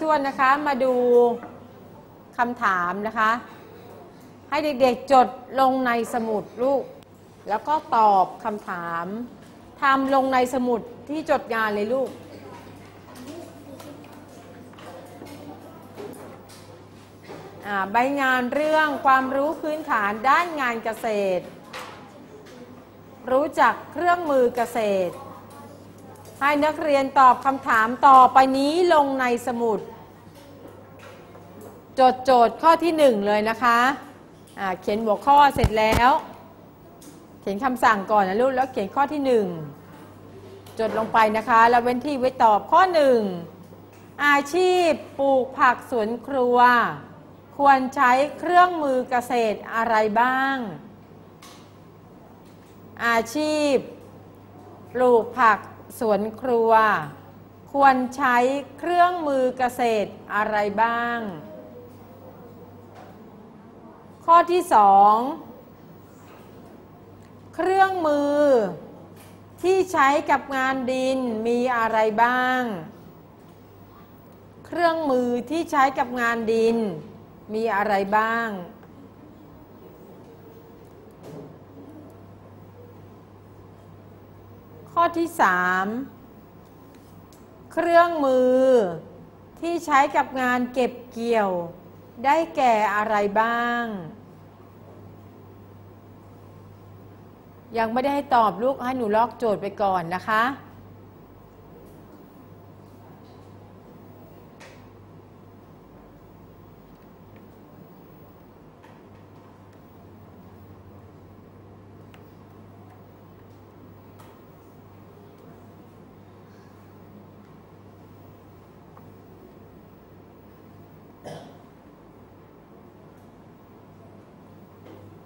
ชวนนะคะมาดูคำถามนะคะ ให้เด็กๆจดลงในสมุดลูก แล้วก็ตอบคำถามทำลงในสมุดที่จดงานเลยลูกใบงานเรื่องความรู้พื้นฐานด้านงานเกษตร รู้จักเครื่องมือเกษตร ให้นักเรียนตอบคำถามต่อไปนี้ลงในสมุดจดโจทย์ข้อที่หนึ่งเลยนะคะอ่าเขียนหัวข้อเสร็จแล้ว เขียนคำสั่งก่อนนะลูกแล้วเขียนข้อที่หนึ่งจดลงไปนะคะ แล้วเว้นที่ไว้ตอบข้อหนึ่งอาชีพปลูกผักสวนครัว ควรใช้เครื่องมือเกษตรอะไรบ้าง อาชีพ ปลูกผัก สวนครัว ควรใช้เครื่องมือเกษตรอะไรบ้าง ข้อที่สองเครื่องมือ ที่ใช้กับงานดินมีอะไรบ้าง เครื่องมือที่ใช้กับงานดินมีอะไรบ้าง ข้อที่สามเครื่องมือที่ใช้กับงานเก็บเกี่ยว ได้แก่อะไรบ้าง ยังไม่ได้ให้ตอบลูกให้หนูลอกโจทย์ไปก่อนนะคะ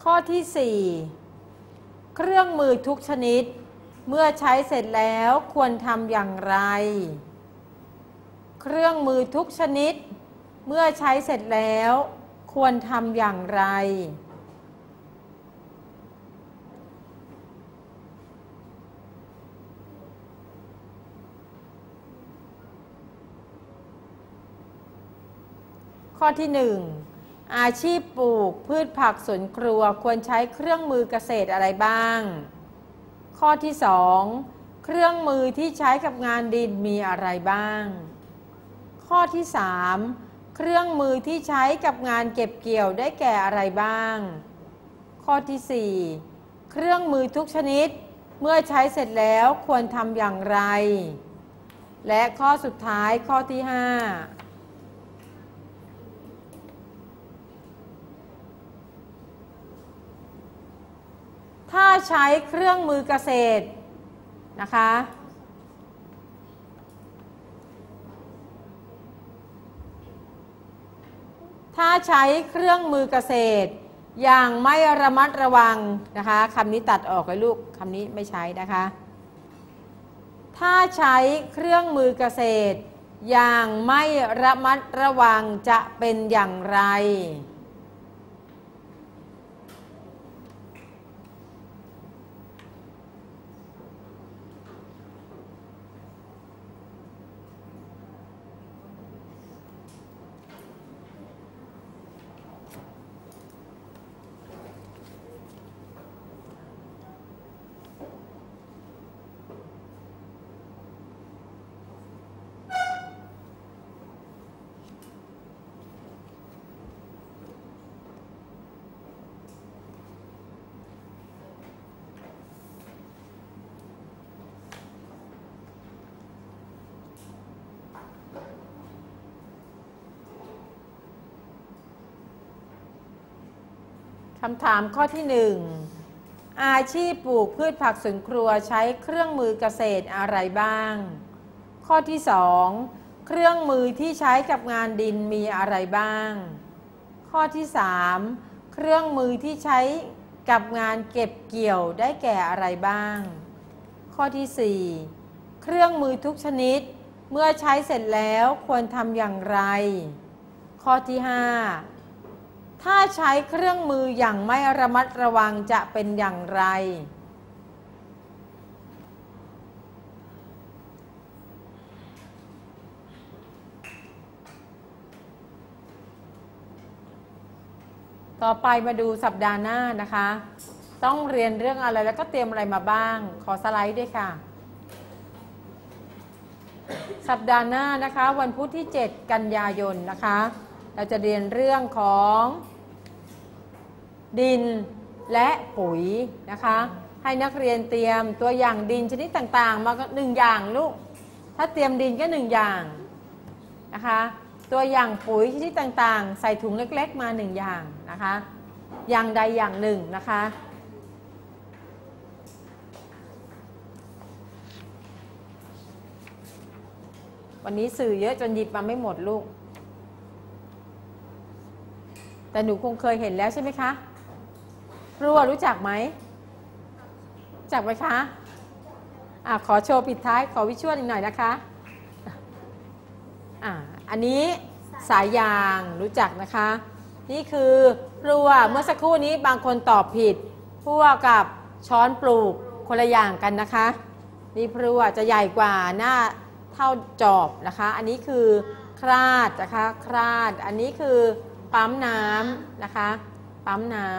ข้อที่ 4 เครื่องมือทุกชนิด เมื่อใช้เสร็จแล้วควรทำอย่างไร เครื่องมือทุกชนิด เมื่อใช้เสร็จแล้ว ควรทำอย่างไร ข้อที่ 1 อาชีพปลูก พืชผักสวนครัวควรใช้เครื่องมือเกษตรอะไรบ้าง ข้อที่ 2 เครื่องมือที่ใช้กับงานดินมีอะไรบ้าง ข้อที่ 3 เครื่องมือที่ใช้กับงานเก็บเกี่ยวได้แก่อะไรบ้าง ข้อที่ 4 เครื่องมือทุกชนิด เมื่อใช้เสร็จแล้วควรทำอย่างไร และข้อสุดท้ายข้อที่ 5 ถ้าใช้เครื่องมือเกษตรนะคะ ถ้าใช้เครื่องมือเกษตร อย่างไม่ระมัดระวังนะคะคำนี้ตัดออกเลยลูกคำนี้ไม่ใช้นะคะ ถ้าใช้เครื่องมือเกษตร อย่างไม่ระมัดระวังจะเป็นอย่างไร คำถามข้อที่หนึ่งอาชีพปลูกพืชผักสวนครัวใช้เครื่องมือเกษตรอะไรบ้าง ข้อที่สองเครื่องมือที่ใช้กับงานดินมีอะไรบ้าง ข้อที่สามเครื่องมือที่ใช้กับงานเก็บเกี่ยวได้แก่อะไรบ้าง ข้อที่สี่เครื่องมือทุกชนิด เมื่อใช้เสร็จแล้วควรทำอย่างไร ข้อที่ห้า ถ้าใช้เครื่องมืออย่างไม่ระมัดระวังจะเป็นอย่างไร ต่อไปมาดูสัปดาห์หน้านะคะ ต้องเรียนเรื่องอะไรแล้วก็เตรียมอะไรมาบ้าง ขอสไลด์ด้วยค่ะ สัปดาห์หน้านะคะ วันพุธที่ 7 กันยายนนะคะ เราจะเรียนเรื่องของดินและปุ๋ยนะคะ ให้นักเรียนเตรียมตัวอย่างดินชนิดต่างๆ มาหนึ่งอย่างลูก ถ้าเตรียมดินก็หนึ่งอย่างนะคะ ตัวอย่างปุ๋ยชนิดต่างๆ ใส่ถุงเล็กๆ มาหนึ่งอย่างนะคะ อย่างใดอย่างหนึ่งนะคะวันนี้สื่อเยอะจนหยิบมาไม่หมดลูก แต่หนูคงเคยเห็นแล้วใช่ไหมคะรู้ว่ารู้จักไหมจักไหมคะอะขอโชว์ปิดท้ายขอวิชวลอีกหน่อยนะคะอะอันนี้สายยางรู้จักนะคะ นี่คือพลั่วเมื่อสักครู่นี้บางคนตอบผิดพั่วกับช้อนปลูกคนละอย่างกันนะคะ นี่พลั่วจะใหญ่กว่าหน้าเท่าจอบนะคะ อันนี้คือคราดนะคะคราด อันนี้คือ ปั๊มน้ำนะคะ ปั๊มน้ำ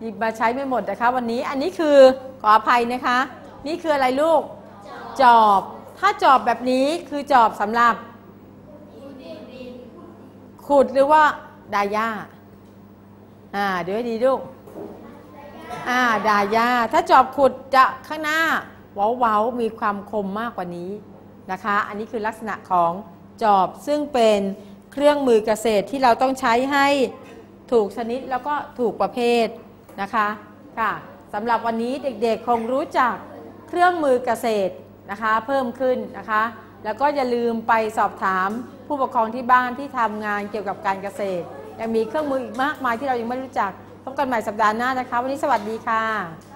หยิบมาใช้ไม่หมดนะคะ วันนี้อันนี้คือขออภัยนะคะ นี่คืออะไรลูก จอบ ถ้าจอบแบบนี้คือจอบสำหรับ ขุดหรือว่าดาย่าอ่าเดี๋ยวให้ดีลูก อ่าดายา ถ้าจอบขุดจะข้างหน้าเว้า เว้าๆมีความคมมากกว่านี้นะคะ อันนี้คือลักษณะของจอบซึ่งเป็นเครื่องมือเกษตรที่เราต้องใช้ให้ถูกชนิดแล้วก็ถูกประเภทนะคะค่ะสำหรับวันนี้เด็กๆคงรู้จักเครื่องมือเกษตรนะคะ เพิ่มขึ้นนะคะ แล้วก็อย่าลืมไปสอบถามผู้ปกครองที่บ้านที่ทำงานเกี่ยวกับการเกษตร ยังมีเครื่องมืออีกมากมายที่เรายังไม่รู้จัก พบกันใหม่สัปดาห์หน้านะคะ วันนี้สวัสดีค่ะ